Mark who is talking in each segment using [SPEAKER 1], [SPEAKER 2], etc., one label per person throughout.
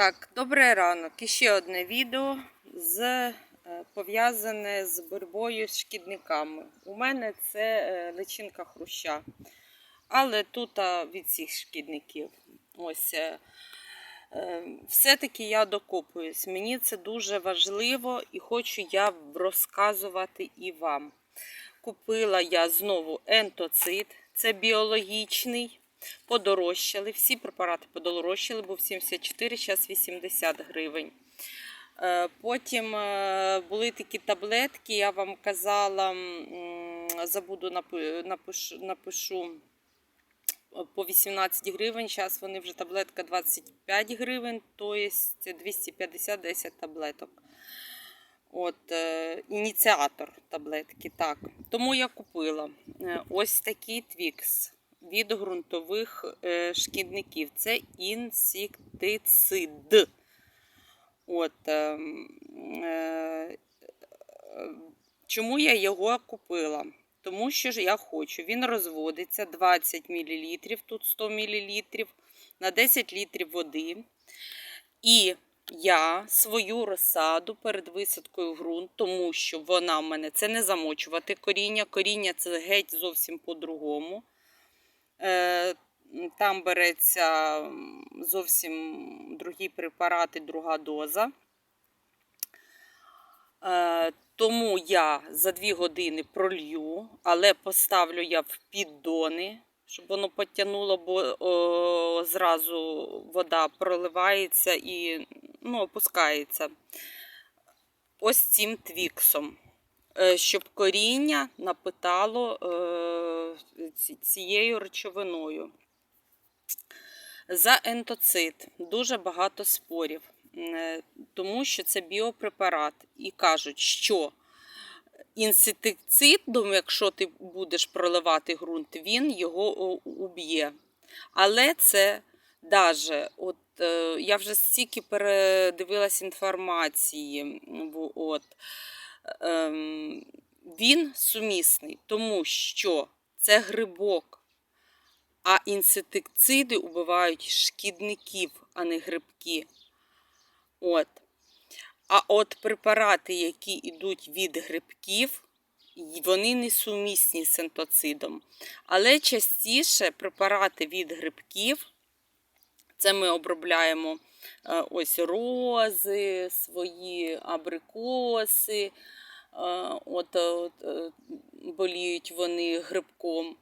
[SPEAKER 1] Так, добрий ранок. І ще одне відео з, е, пов'язане з боротьбою з шкідниками. У мене це е, личинка хруща. Але тут від всіх шкідників. Ось. е, Все-таки я докопуюсь. Мені це дуже важливо і хочу я розказувати і вам. Купила я знову ентоцит, це біологічний. Подорожчали, всі препарати подорожчали, був 74, зараз 80 гривень. Е, Потім е, були такі таблетки, я вам казала, забуду напишу, напишу е, по 18 гривень. Зараз вони вже таблетка 25 гривень, тобто 250 10 таблеток. От, ініціатор таблетки. так. Тому я купила ось такий твікс від ґрунтових е, шкідників. Це інсектицид. От, е, е, чому я його купила? Тому що ж я хочу. Він розводиться 20 мл, тут 100 мл на 10 літрів води. І я свою розсаду перед висадкою в ґрунт, тому що вона в мене це не замочувати коріння. Коріння це геть зовсім по-другому. Е, Там береться зовсім другі препарати, друга доза. Е, Тому я за 2 години пролью, але поставлю я в піддони, щоб воно потягнуло, бо о, зразу вода проливається і ну, опускається. Ось цим твіксом, щоб коріння напитало е, цією речовиною. За ентоцит дуже багато спорів, е, тому що це біопрепарат. І кажуть, що інсектицидом, якщо ти будеш проливати ґрунт, він його уб'є. Але це даже, от е, я вже стільки передивилась інформації, от, він сумісний, тому що це грибок. А інсектициди убивають шкідників, а не грибки. От. А от препарати, які йдуть від грибків, вони не сумісні з ентоцидом. Але частіше препарати від грибків, це ми обробляємо е, ось рози, свої абрикоси, от, е, от, е, боліють вони грибком.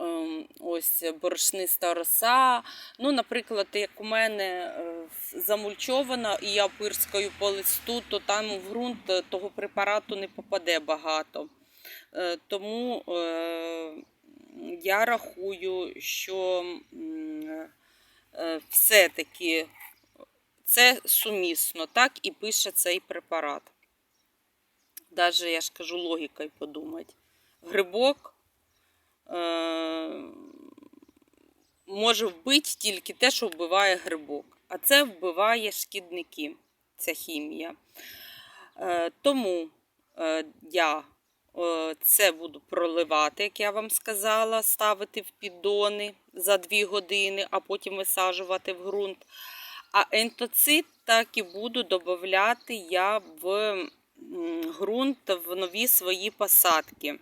[SPEAKER 1] Ем, ось борошниста роса. Ну, наприклад, як у мене е, замульчована і я пирскаю по листу, то там в ґрунт того препарату не попаде багато. Тому я рахую, що все-таки це сумісно, так і пише цей препарат. Даже, я ж кажу, логікою подумати. Грибок е, може вбити тільки те, що вбиває грибок. А це вбиває шкідники, ця хімія. Е, тому е, я е, це буду проливати, як я вам сказала, ставити в піддони за 2 години, а потім висаджувати в ґрунт. А ентоцит так і буду додати я в ґрунт в нові свої посадки.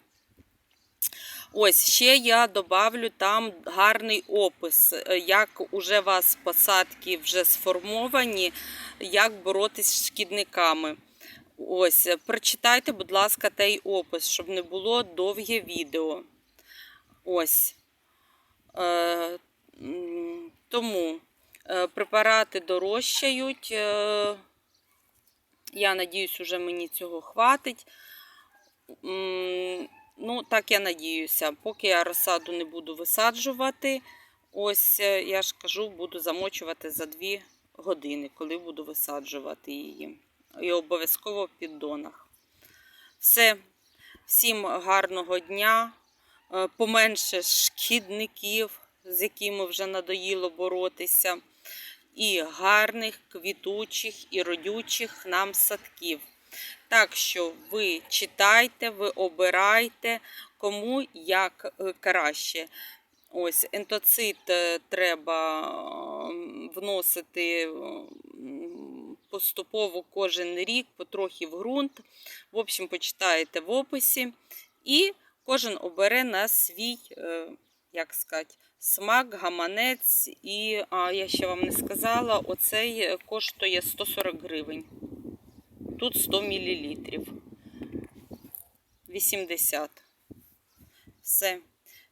[SPEAKER 1] Ось ще я добавлю там гарний опис, е, як уже у вас посадки вже сформовані, як боротись з шкідниками. Ось, е, прочитайте, будь ласка, той опис, щоб не було довге відео. Ось. Е, тому е, препарати дорожчають. Я надіюсь, уже мені цього хватить. Ну, так я надіюся. Поки я розсаду не буду висаджувати, ось е, я ж кажу, буду замочувати за 2 години, коли буду висаджувати її. І обов'язково в піддонах. Все, всім гарного дня, е, поменше шкідників, з якими вже надоїло боротися, і гарних, квітучих і родючих нам садків. Так що ви читайте, ви обирайте, кому як е, краще. Ось ентоцит е, треба вносити поступово кожен рік, потрохи в ґрунт. В общем, почитаєте в описі. І кожен обере на свій, е, як сказати, смак, гаманець. І а, я ще вам не сказала, оцей коштує 140 гривень. Тут 100 мл. 80. Все.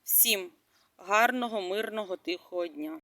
[SPEAKER 1] Всім гарного, мирного, тихого дня.